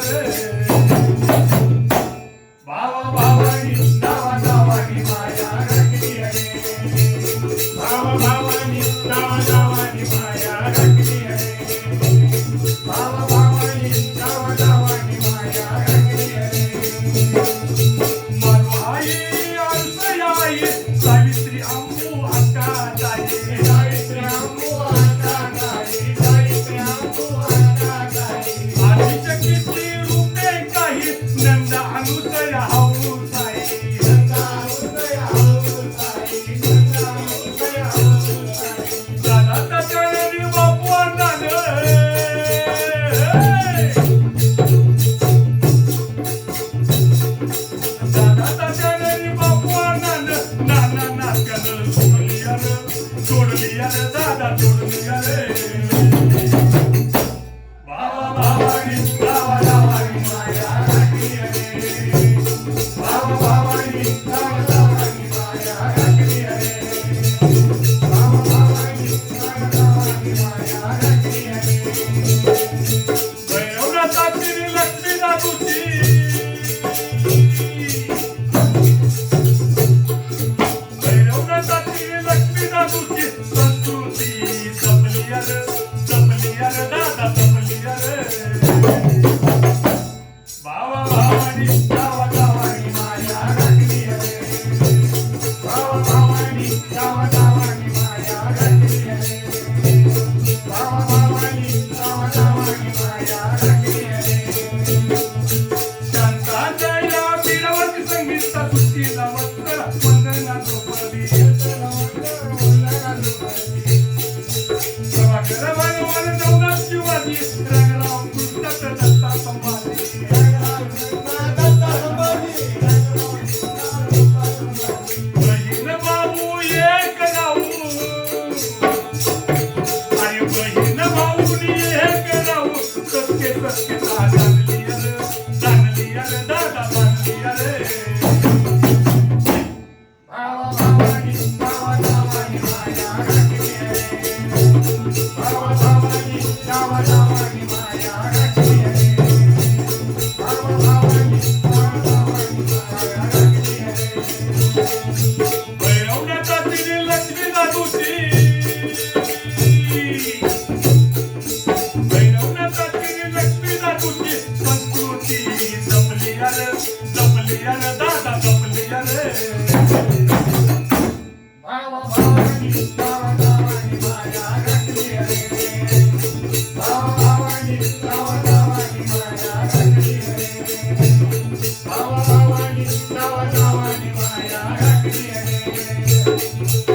哎 Totally, yeah, da da, totally, yeah, Bye.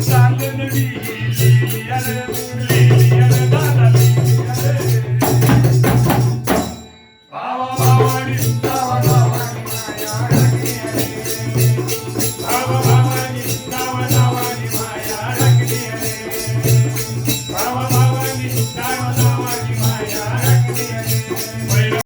Saturday,